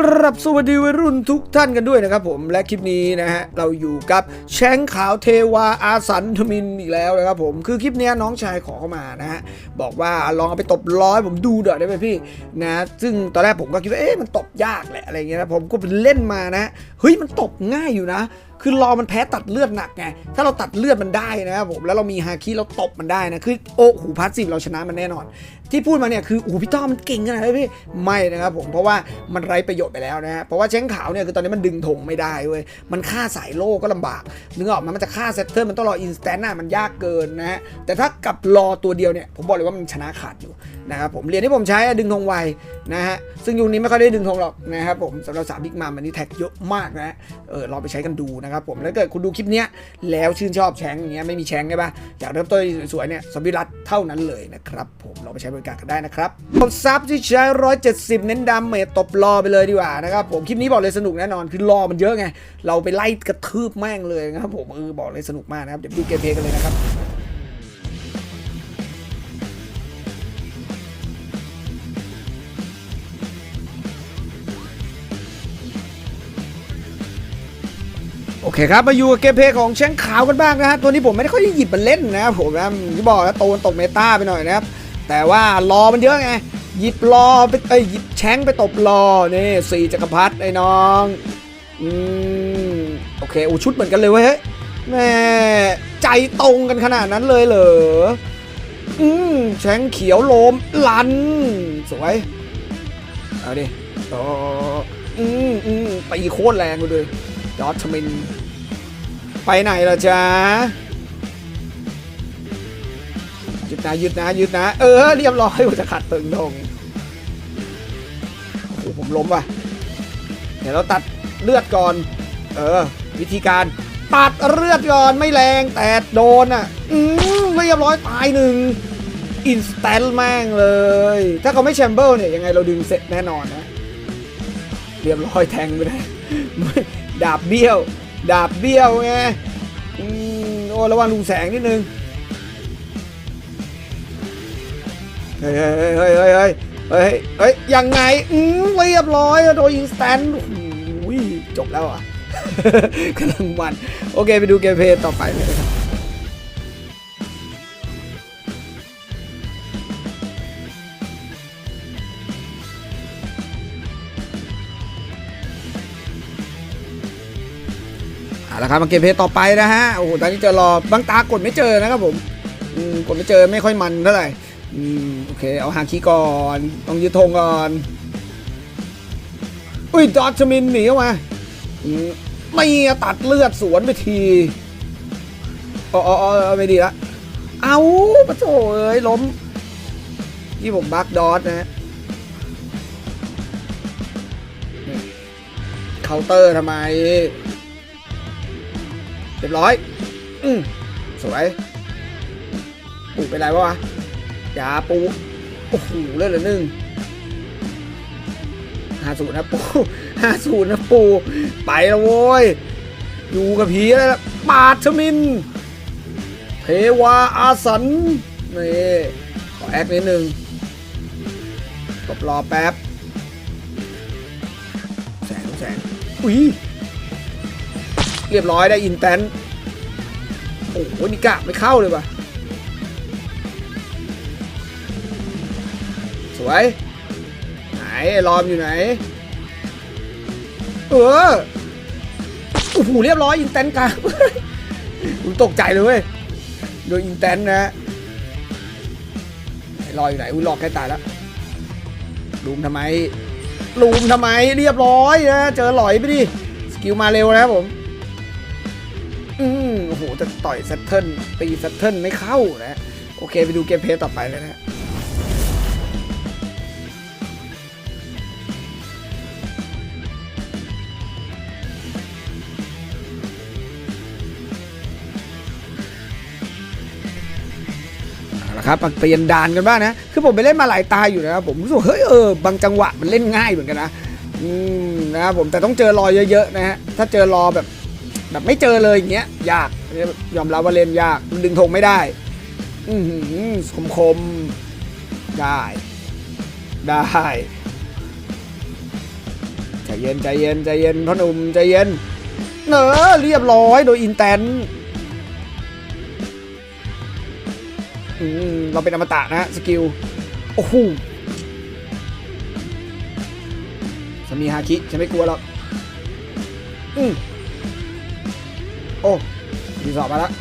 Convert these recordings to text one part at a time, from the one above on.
กรับสวัสดีวัยรุ่นทุกท่านกันด้วยนะครับผมและคลิปนี้นะฮะเราอยู่กับแชงขาวเทวาอาสันทมินอีกแล้วนะครับผมคือคลิปเนี้ยน้องชายขอเข้ามานะฮะบอกว่าลองเอาไปตบร้อยผมดูเดี๋ยวได้ไหมพี่นะซึ่งตอนแรกผมก็คิดว่าเอ๊ะมันตบยากแหละอะไรเงี้ยนะผมก็ไปเล่นมานะ เฮ้ยมันตบง่ายอยู่นะ คือรอมันแพ้ตัดเลือดหนักไง ถ้าเราตัดเลือดมันได้นะครับผม แล้วเรามีฮาคิเราตบมันได้นะ คือโอ้หูพาสซีฟเราชนะมันแน่นอน ที่พูดมาเนี่ยคือโอ้พี่ต้อมมันเก่งขนาดนั้นพี่ ไม่นะครับผม เพราะว่ามันไร้ประโยชน์ไปแล้วนะฮะเพราะว่าแชงขาวเนี่ยคือตอนนี้มันดึงธงไม่ได้เว้ย มันฆ่าสายโล่ก็ลำบาก นึกออกมันมันจะฆ่าเซตเตอร์มันต้องรออินสแตนต์น่ะมันยากเกินนะฮะ แต่ถ้ากับรอตัวเดียวเนี่ยผมบอกเลยว่ามันชนะขาดอยู่นะครับผม เรียนที่ผมใช้ดึงธงไว นะฮะ ซึ่งยุคนี้ไม่ค่อยได้ดึงธงหรอกนะครับผมสำหรับสามบิ๊กมัมอันนี้แท็กเยอะมากนะ เออลองไปใช้กันดูนะครับผม แล้วเกิดคุณดูคลิปเนี้ยแล้วชื่นชอบแชงอย่างเงี้ยไม่มีแชงใช่ปะอยากเริ่มต้นสวยๆเนี่ยสวิรัตเท่านั้นเลยนะครับผมลองไปใช้บริการกันได้นะครับกดซับที่ใช้ 170 เน้นดำเมจตบรอไปเลยดีกว่านะครับผมคลิปนี้บอกเลยสนุกแน่นอนคือรอมันเยอะไงเราไปไล่กระทืบแม่งเลยนะครับผมเออบอกเลยสนุกมากนะครับเดี๋ยวดูเกมเพลย์กันเลยนะครับ อเคครับ มาอยู่กับเกมเพลย์ของแชงขาวกันบ้างนะฮะ ตัวนี้ผมไม่ได้ค่อยได้หยิบมันเล่นนะครับผมนะที่บอกแล้วโตนตกเมตาไปหน่อยนะครับ แต่ว่ารอมันเยอะไง หยิบรอไปเอ้ยหยิบแชงไปตบรอนี่สี่จักรพรรดิไอ้น้องอืมโอเคโอ้ชุดเหมือนกันเลยเว้ยแม่ใจตรงกันขนาดนั้นเลยเหรออืมแชงเขียวโลมลัน สวย เอาดิโอ้อืมอืมตีโคตรแรงเลย จอร์จชมิน ไปไหนล่ะจ๊ะยึดนะยึดนะยึดนะ เออ เรียบร้อยผมจะขัดตึงทงโอ้โหผมล้มว่ะ เดี๋ยวเราตัดเลือดก่อน เออ วิธีการตัดเลือดก่อนไม่แรงแต่โดนอะ อืมเรียบร้อยตายหนึ่งอินสแตนต์แม่งเลย ถ้าเขาไม่แชมเบิลเนี่ย ยังไงเราดึงเสร็จแน่นอนนะ เรียบร้อยแทงไปได้ ดาบเบี้ยว ดาบเบี้ยวไงอืมโอ้ระวังลุงแสงนิดนึง เฮ้ยเฮ้ยเฮ้ยเฮ้ยเฮ้ยเฮ้ยเฮ้ยยังไงอืมเรียบร้อยโดยอินสแตนต์โอ้ยจบแล้วอะกำลังวัน โอเคไปดูเกมเพลย์ต่อไปเลยครับ ละครับมาเกมเพลย์ต่อไปนะฮะโอ้โหตอนนี้เจะรอบางตากดไม่เจอนะครับผมกดไม่เจอไม่ค่อยมันเท่าไหร่อโอเคเอาหางคีก่อนต้องยึดธงก่อนอุ้ยดอทชมินหนีออกมาไม่ตัดเลือดสวนไปทีอ๋ออ๋ออ๋อไม่ดีละเอาปะโถเอ้ยล้มที่ผมบักดอทนะฮะเคาน์เตอร์ทำไม เรียบร้อย อืมสวย ปูเป็นไรวะอย่าปู โอ้โหเลือดเหลือหนึ่งห้าศูนย์นะปูห้าศูนย์นะปู ไปแล้วโว้ย อยู่กับผีแล้วปาดชมิน เทวาอาสัน นี่ ขอแอคนิดนึงกดรอแป๊บ แสงแสงอุ้ย เรียบร้อยได้อินแตน โอ้โหนี่กะไม่เข้าเลยว่ะ สวย ไหนรอมอยู่ไหน เออโอ้โหเรียบร้อยอินแตนกลางผมตกใจเลยเว้ยโดยอินแตนนะฮะไหนรอยู่ไหนอุ้ยรอใกล้ตายแล้วลุมทำไมลุมทำไมเรียบร้อยนะเจอหลอยไปดิสกิลมาเร็วนะครับผม อืมโอ้โหจะต่อยแซตเทิลตีแซตเทิลไม่เข้านะโอเคไปดูเกมเพลย์ต่อไปเลยนะเอาละครับเปลี่ยนด่านกันบ้างนะ คือผมไปเล่นมาหลายตาอยู่นะครับ ผมรู้สึกเฮ้ยเออบางจังหวะมันเล่นง่ายเหมือนกันนะ อืมนะครับผมแต่ต้องเจอรอเยอะๆนะฮะ ถ้าเจอรอแบบ แบบไม่เจอเลยอย่างเงี้ยยากยอมรับว่าเล่นยากมันดึงธงไม่ได้ อืคมคมๆได้ ได้ใจเย็นใจเย็นใจเย็นพ่อหนุ่มใจเย็นเนอเรียบร้อยโดยอินแตนเราเป็นอมตะนะฮะสกิล โอ้โหสมีฮาคิฉันไม่กลัวหรอกอืม โอ้ดีสอบมาแล้ว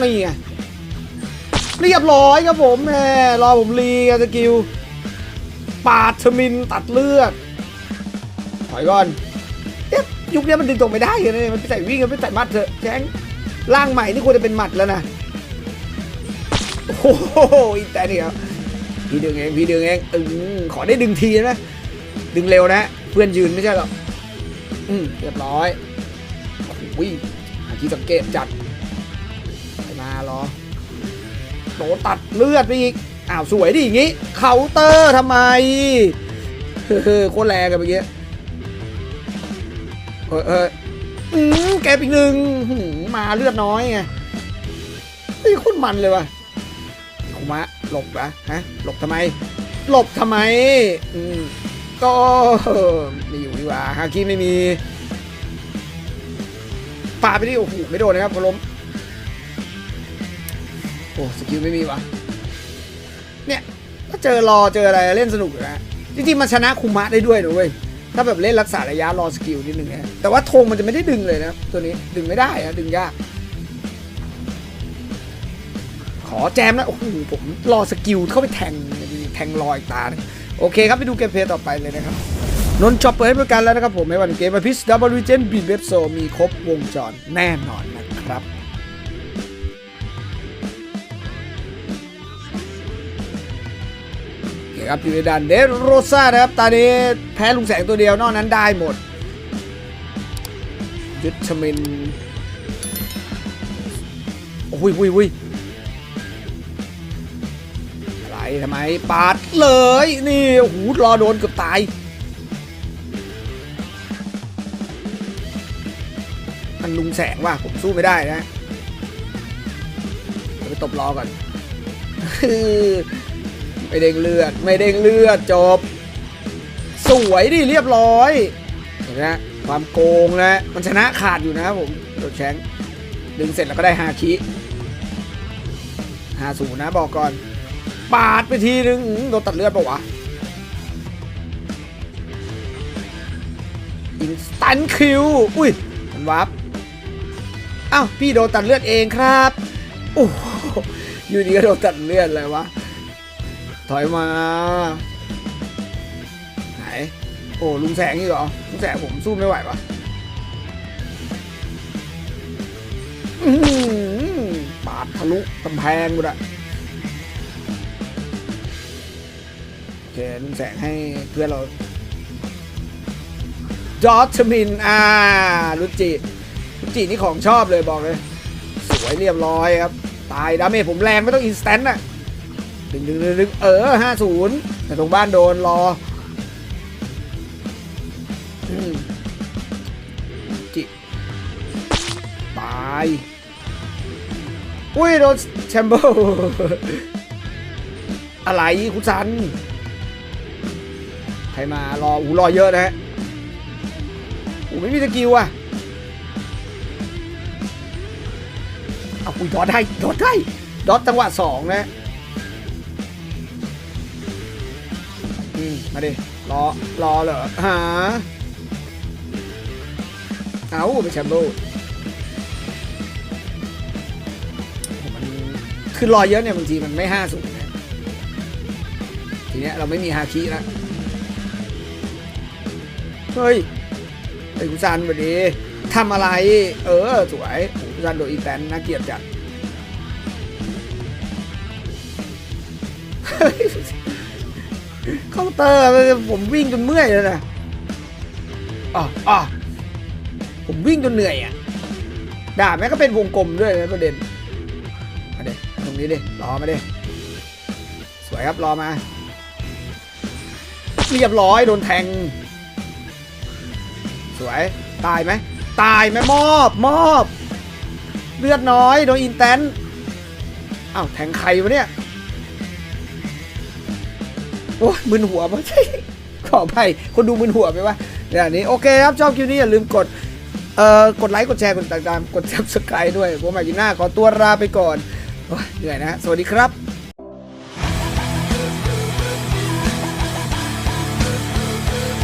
นี่ไงเรียบร้อยครับผมแหมรอผมรีสกิลปาดชมินตัดเลือดถอยก่อนเอ๊ะยุคนี้มันดึงตรงไม่ได้เลยนะมันไปใส่วิ่งกันไปใส่มัดเถอะแจ้งร่างใหม่นี่ควรจะเป็นหมัดแล้วนะโอ้โหอีแต่นี่ครับพี่ดึงเองพี่ดึงเองอืมขอได้ดึงทีนะดึงเร็วนะ เพื่อนยืนไม่ใช่หรอกอืมเรียบร้อย โอ้ยอาคีสังเกตจัดมารอโดนตัดเลือดไปอีก อ้าว สวยดิอย่างงี้เคาน์เตอร์ทำไมเฮ้อโคตรแรงกันเมื่อกี้เออเอออืมแกปอีกหนึ่งมาเลือดน้อยไงเฮ้คตรมันเลยว่ะคุมะหลบวะฮะ หลบทำไม หลบทำไม อืมก็ไม่อยู่ดีกว่าฮาคิไม่มี ปาไปดิโอ้โหไม่โดนนะครับพอล้มโอ้สกิลไม่มีวะเนี่ยถ้าเจอรอเจออะไรเล่นสนุกนะจริงๆมันชนะคุมะได้ด้วยนะเว้ยถ้าแบบเล่นรักษาระยะรอสกิลนิดนึงนะแต่ว่าธงมันจะไม่ได้ดึงเลยนะตัวนี้ดึงไม่ได้นะดึงยากขอแจมนะโอ้โหผมรอสกิลเข้าไปแทงแทงรออีกตา โอเคครับไปดูเกมเพลย์ต่อไปเลยนะครับ นนช็อปเปิดให้บริการแล้วนะครับผมไม่ว่าเกมพิสดับเบิลวิเจนบีเว็บโซมีครบวงจรแน่นอนนะครับโอเคครับอยู่ในด่านเดรโรซ่านะครับตอนนี้แพ้ลุงแสงตัวเดียวนอกนั้นได้หมด ยุทธมินโอ้ยวุ้ยวุ้ยอะไรทำไมปาดเลย นี่โอ้โหรอโดนเกือบตาย มันลุงแสงว่ะผมสู้ไม่ได้นะไปตบรอก่อนไม่เด้งเลือด ไม่เด้งเลือดจบ สวยดิเรียบร้อยเห็นไหมความโกงนะมันชนะขาดอยู่นะครับผมโดดแชงดึงเสร็จแล้วก็ได้ฮาคิฮาสูนะบอกก่อน ปาดไปทีนึงโดนตัดเลือดปะวะอินสตันคิว อุ้ยมันวับ อ้าวพี่โดนตัดเลือดเองครับโอ้โหอยู่ดีก็โดนตัดเลือดเลยวะ ถอยมา ไหน โอ้ลุงแสงนี่เหรอลุงแสงผมสู้ไม่ไหวปะปาดทะลุกำแพงหมดอะโอเคลุงแสงให้เพื่อนเราจอร์จมิน อ่าลุจิ จินี่ของชอบเลยบอกเลย สวยเรียบร้อยครับ ตายดาเมจผมแรงไม่ต้องอินสแตนต์อะดึงดึงดึงดงเออห้าศูนย์แต่ตรงบ้านโดนรอจิตายอุ้ยโดนแชมเบอร์อะไรคุณซัน ใครมารออูรอเยอะนะฮะอูไม่มีสกิลอะ อาคุยดอทได้ดอทได้ดอทจังหวะสองนะอืมมาดิรอรอเหรอหาเอาไปแชมเบลมันคือรอเยอะเนี่ยบางทีมันไม่ห้าสูงนะทีเนี้ยเราไม่มีฮาคิแล้วเฮ้ยไอ้กุซันวันนี้ทำอะไร เออ สวยโอ้ กุซันโดนอีแตนน่าเกลียดจัดเฮ้ยเคาน์เตอร์ผมวิ่งจนเมื่อยแล้วนะอ๋ออผมวิ่งจนเหนื่อยอะด่าแม่ก็เป็นวงกลมด้วยนะประเด็นมาเด็ตรงนี้ดิรอมาเดิสวยครับรอมาเรียบร้อยโดนแทง สวย ตายไหมตายไหมมอบมอบ เลือดน้อยโดนอินแตนอ้าวแทงใครวะเนี่ยโอ้ยมึนหัวมาใช่ขอไปคนดูมึนหัวไปวะอย่างนี้โอเคครับ ชอบคลิปนี้อย่าลืมกดเอ่อกดไลค์กดแชร์กดติดตามกดซับสไครต์ด้วยผมใหม่ยีหน้าขอตัวลาไปก่อนเหนื่อยนะ สวัสดีครับ